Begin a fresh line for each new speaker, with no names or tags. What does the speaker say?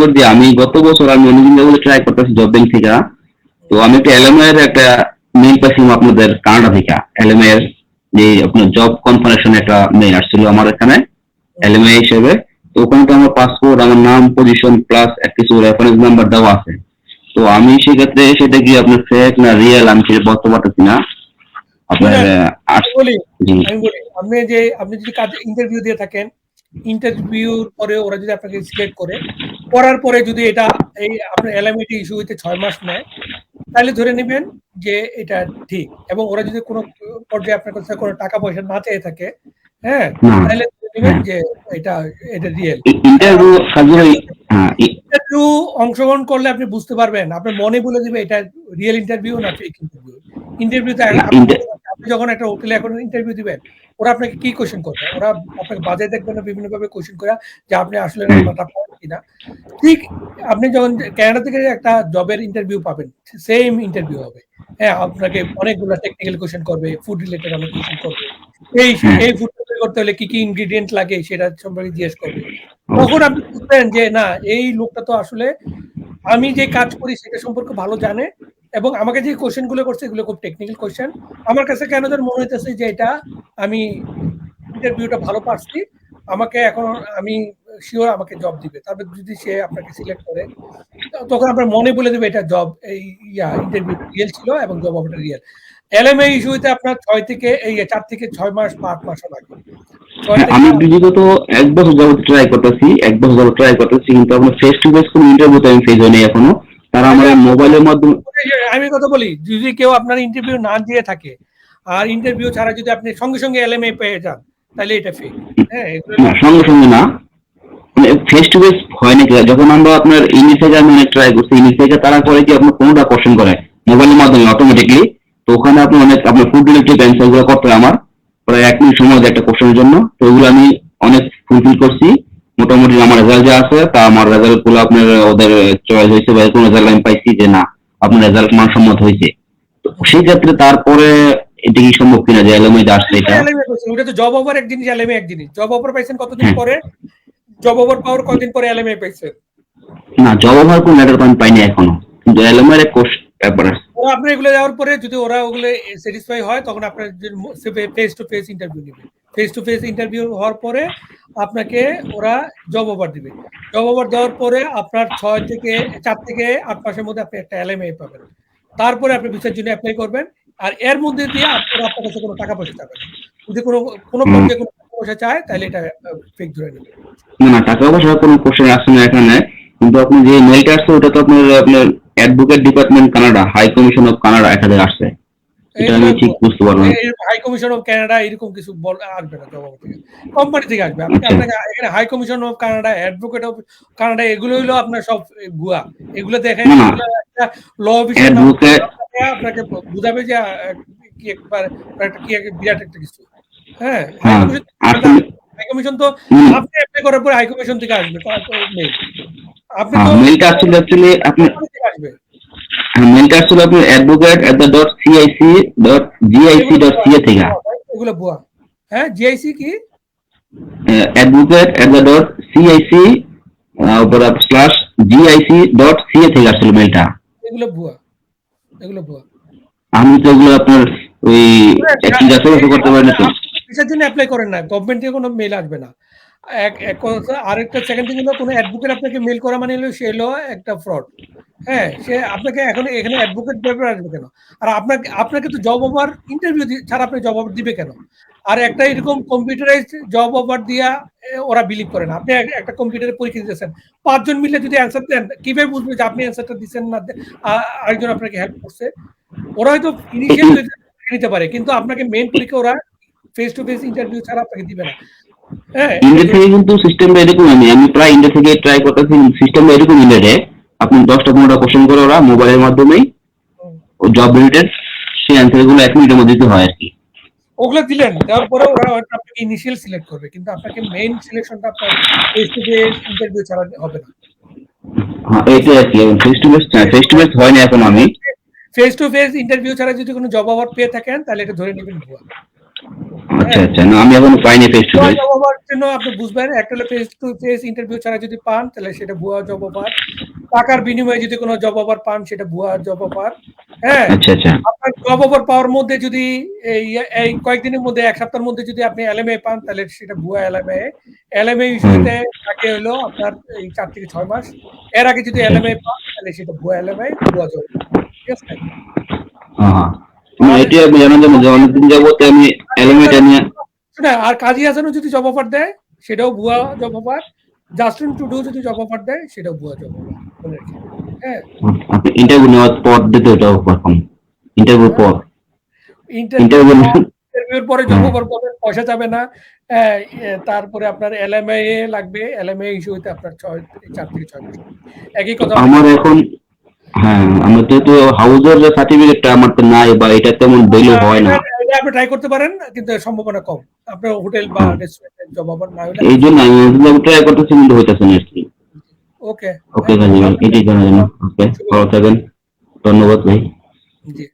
সুন্দর দিয়ে আমি গত বছর আমি অনেকদিন যাব ট্রাই করতেছি জব ব্যাংক থেকে। তো আমি একটা এলএমআই এর একটা মেইল পাইছিলাম আপনাদের কানাডা থেকে। এলএমআই এর যে আপনার জব কনফারেশন একটা মেইল আসছিল আমার এখানে এলএমআই হিসেবে। তো ওখানে তো আমার পাসপোর্ট আমার নাম পজিশন প্লাস এক কিছু রেফারেন্স নাম্বার দেওয়া আছে। তো আমি সেক্ষেত্রে সেটা কি আপনার ফেক না রিয়েল আমি সেটা বলতে পারতেছি না। আপনার
বলি বলি আপনি যে আপনি যদি কাজ ইন্টারভিউ দিয়ে থাকেন ইন্টারভিউর পরে ওরা যদি আপনাকে সিলেক্ট করে করার পরে যদি এটা এই আপনার এলএমইটি ইস্যু হইতে ছয় মাস নেয় তাহলে ধরে নেবেন যে এটা ঠিক। এবং ওরা যদি কোনো পর্যায়ে আপনার কাছে কোনো টাকা পয়সা না চেয়ে থাকে হ্যাঁ তাহলে নেবেন যে এটা এটা রিয়েল
ইন্টারভিউ হ্যাঁ
ইন্টারভিউ অংশগ্রহণ করলে আপনি বুঝতে পারবেন। আপনার মনে বলে দিবে এটা রিয়েল ইন্টারভিউ না ফেক ইন্টারভিউ ইন্টারভিউতে
Inter-
আপনি যখন একটা হোটেলে এখন ইন্টারভিউ দিবেন ওরা আপনাকে কি কোশ্চেন করবে? ওরা আপনাকে বাজে দেখবে না বিভিন্ন ভাবে কোশ্চেন করে যে আপনি আসলে কিনা ঠিক আপনি যখন কানাডা থেকে একটা জবের ইন্টারভিউ পাবেন সেম ইন্টারভিউ হবে। হ্যাঁ আপনাকে অনেকগুলো টেকনিক্যাল কোশ্চেন করবে ফুড রিলেটেড অনেক কোশ্চেন করবে। এই এই ফুড করতে হলে কি কি ইনগ্রিডিয়েন্ট লাগে সেটা সম্পর্কে জিজ্ঞেস করবে। তখন আপনি বুঝবেন যে না এই লোকটা তো আসলে আমি যে কাজ করি সেটা সম্পর্কে ভালো জানে এবং আমাকে যে কোশ্চেনগুলো করছে এগুলো খুব টেকনিক্যাল কোশ্চেন আমার কাছে কেন যেন মনে হইতেছে যে এটা আমি ইন্টারভিউটা ভালো পারছি। আমাকে এখন আমি শিওর আমাকে জব দিবে। তারপর যদি সে আপনাকে সিলেক্ট করে তখন আপনার মনে বলে দেবে এটা জব এই ইয়া ইন্টারভিউ রিয়েল ছিল এবং জব অফারটা রিয়েল এলএমএ ইস্যুতে আপনার ছয় থেকে এই চার থেকে ছয় মাস বা আট মাসও লাগে।
হ্যাঁ, আমি বিগত এক বছর যাবত ট্রাই করতেছি এক বছর যাবত ট্রাই করতেছি কিন্তু আপনার ফেস টু ফেস কোনো ইন্টারভিউতে আমি ফেস হয়নি এখনও। তারা আমার মোবাইলের মাধ্যমে
আমি কথা বলি যদি কেউ আপনার ইন্টারভিউ না দিয়ে থাকে আর ইন্টারভিউ ছাড়া যদি আপনি সঙ্গে সঙ্গে এলএমএ পেয়ে যান তাহলে এটা ফেক হ্যাঁ
সঙ্গে সঙ্গে না। ফেস টু ফেস হয়নি কি যখন আমরা আপনার ইংলিশ থেকে আমি অনেক ট্রাই করছি ইংলিশ থেকে তারা করে কি আপনার কোনোটা কোশ্চেন করে? মোবাইলের মাধ্যমে অটোমেটিকলি তো ওখানে আপনি অনেক আপনার ফুড রিলেটেড অ্যান্সারগুলো করতে হয় আমার। প্রায় এক মিনিট সময় একটা কোশ্চেনের জন্য। তো ওগুলো আমি অনেক ফুলফিল করছি। মোটামুটি আমার রেজাল্ট যা আছে তা আমার রেজাল্টগুলো আপনার ওদের চয়েস হয়েছে বা এরকম রেজাল্ট আমি পাইছি যে না আপনার রেজাল্ট মানসম্মত হয়েছে। তো সেই ক্ষেত্রে তারপরে এটা কি সম্ভব কিনা? যে এলএমআই আসছে এটা।
ওটা তো জব অফার এক জিনিস এলএমএ এক জব অফার পাইছেন কতদিন
হ্যাঁ।
পরে? জব অফার পাওয়ার কতদিন পরে এলএমএ পাইছেন
না জব অফার কোন লেটার আমি পাইনি এখনও। কিন্তু এর কোর্স ব্যাপার
ওরা আপনার এগুলো দেওয়ার পরে যদি ওরা ওগুলো স্যাটিসফাই হয় তখন আপনার ফেস টু ফেস ইন্টারভিউ নেবে। ফেস টু ফেস ইন্টারভিউ হওয়ার পরে আপনাকে ওরা জব অফার দিবে। জব অফার দেওয়ার পরে আপনার ছয় থেকে চার থেকে আট মাসের মধ্যে আপনি একটা এলএমএ পাবেন। তারপরে আপনি ভিসার জন্য অ্যাপ্লাই করবেন। আর এর মধ্যে দিয়ে আপনার আপনার কাছে কোনো টাকা পয়সা না। যদি কোনো কোনো। পর্যায়ে কোনো পয়সা চায় তাহলে এটা ফেক ধরে নেবে।
না না টাকা পয়সা কোনো কোশ্চেন আসছে না এখানে। কিন্তু আপনি যে মেলটা আসছে ওটা তো আপনার আপনার advocate department Canada high commission of Canada এখানে আসছে। এটা আমি ঠিক বুঝতে পারব না।
হাই কমিশন অফ কানাডা এরকম কিছু বল আসবে না কোম্পানি থেকে। আসবে। আপনাকে
আচ্ছা।
আপনাকে এখানে high commission of Canada advocate of Canada এগুলো হলো আপনার সব ভুয়া। এগুলো দেখেন ল অফিসের আপনাকে বুঝাবে যে কি একবার কি বিরাট একটা কিছু। হ্যাঁ
হ্যাঁ, আসলে-
হাই কমিশন তো আপনি অ্যাপ্লাই করার পরে হাই থেকে আসবে আপনি
হ্যাঁ
তো
মেলটা আসলে অ্যাকচুয়ালি আপনি
আসবে।
মেলটা আসলে আপনি advocate at the dot CIC dot GIC dot CA থেকে।
এগুলো হ্যাঁ জিআইসি কি?
Advocate at the dot CIC উপর স্ল্যাশ জিআইসি ডট সিএ থেকে আসছিল মেলটা
এগুলো ভুয়া এগুলো ভুয়া
আমি তো ওগুলো আপনার ওই যাচাই করতে পারি না তো
ভিসার জন্য অ্যাপ্লাই করেন না গভর্নমেন্ট থেকে কোনো মেল আসবে না। এক আরেকটা সেকেন্ড থিং হলো কোনো অ্যাডভোকেট আপনাকে মেল করা মানে হলো সে হলো একটা ফ্রড হ্যাঁ সে আপনাকে এখন এখানে অ্যাডভোকেট পেপার আসবে কেন? আর আপনাকে আপনাকে তো জব অফার ইন্টারভিউ ছাড়া আপনি জব অফার দিবে কেন? আর একটা এরকম কম্পিউটারাইজ জব অফার দিয়া ওরা বিলিভ করে না। আপনি একটা কম্পিউটারে পরীক্ষা দিতেছেন। পাঁচজন মিলে যদি অ্যান্সার দেন কীভাবে বুঝবে যে আপনি অ্যান্সারটা দিচ্ছেন না আরেকজন আপনাকে হেল্প করছে? ওরা হয়তো ইনিশিয়াল নিতে পারে কিন্তু আপনাকে মেইন পরীক্ষা ওরা ফেস টু ফেস ইন্টারভিউ ছাড়া আপনাকে দিবে না। হ্যাঁ।
ইন্ডিয়া কিন্তু সিস্টেমটা এরকম আমি আমি প্রায় ইন্ডিয়া থেকে ট্রাই করতেছি সিস্টেমটা এরকম ইন্ডিয়াতে আপনি দশটা পনেরোটা কোশ্চেন করে ওরা মোবাইলের মাধ্যমেই জব রিলেটেড সেই অ্যান্সারগুলো এক মিনিটের মধ্যে দিতে হয় আর কি।
ওগুলো দিলেন দেওয়ার পরে ওরা আপনাকে ইনিশিয়াল সিলেক্ট করবে কিন্তু আপনাকে মেইন সিলেকশনটা আপনার ফেস টু ফেস ইন্টারভিউ ছাড়া হবে না।
হ্যাঁ এইটাই আর কি। Face to face face to face হয়নি এখন আমি।
ফেস টু ফেস ইন্টারভিউ ছাড়া যদি কোনো জব অফার পেয়ে থাকেন তাহলে এটা ধরে নেবেন ভুয়া।
আচ্ছা আচ্ছা। না আমি এখন পাইনি ফেস টু ফেস
জন্য আপনি বুঝবেন একটা হলো ফেস টু ফেস ইন্টারভিউ ছাড়া যদি পান তাহলে সেটা ভুয়া জব অফার টাকার বিনিময়ে যদি কোনো জব অফার পান সেটা ভুয়া জব অফার হ্যাঁ?
আচ্ছা আচ্ছা।
আপনার জব অফার পাওয়ার মধ্যে যদি এই এই কয়েকদিনের মধ্যে এক সপ্তাহের মধ্যে যদি আপনি এলএমএ পান তাহলে সেটা ভুয়া এলএমএ এলএমএ ইস্যুতে থাকে হলো আপনার এই চার থেকে ছয় মাস। এর আগে যদি এলএমএ পান তাহলে সেটা ভুয়া এলএমএ ভুয়া জব ঠিক আছে?
হ্যাঁ এটি আমি জানার জন্য যে অনেকদিন যাবত আমি এলিমেন্ট নিয়ে
না আর কাজী হাসানও যদি জব অফার দেয় সেটাও ভুয়া জব অফার জাস্টিন টুডু যদি জব অফার দেয় সেটাও ভুয়া জব অফার হ্যাঁ।
ইন্টারভিউ নেওয়ার পর দিতে পারফর্ম ইন্টারভিউ পর।
ইন্টারভিউ
ইন্টারভিউ
ইন্টারভিউর পরে জব অফার পয়সা যাবে না। হ্যাঁ, তারপরে আপনার এলএমএ লাগবে। এলএমএ ইস্যু হইতে আপনার ছয় চার থেকে ছয় একই কথা।
আমার এখন হ্যাঁ আমার যেহেতু হাউজের যে সার্টিফিকেটটা আমার তো নাই বা এটা তেমন ভ্যালু হয় না।
এটা- এটা আপনি ট্রাই করতে পারেন কিন্তু সম্ভাবনা কম। আপনার হোটেল বা রেস্টুরেন্টে জব অফার না হলে
এই জন্য আমি ট্রাই করতেছি কিন্তু হইতাছে না
ওকে
ওকে ধন্যবাদ। এটাই জানার জন্য। ওকে ভালো থাকবেন ধন্যবাদ ভাই।
জি।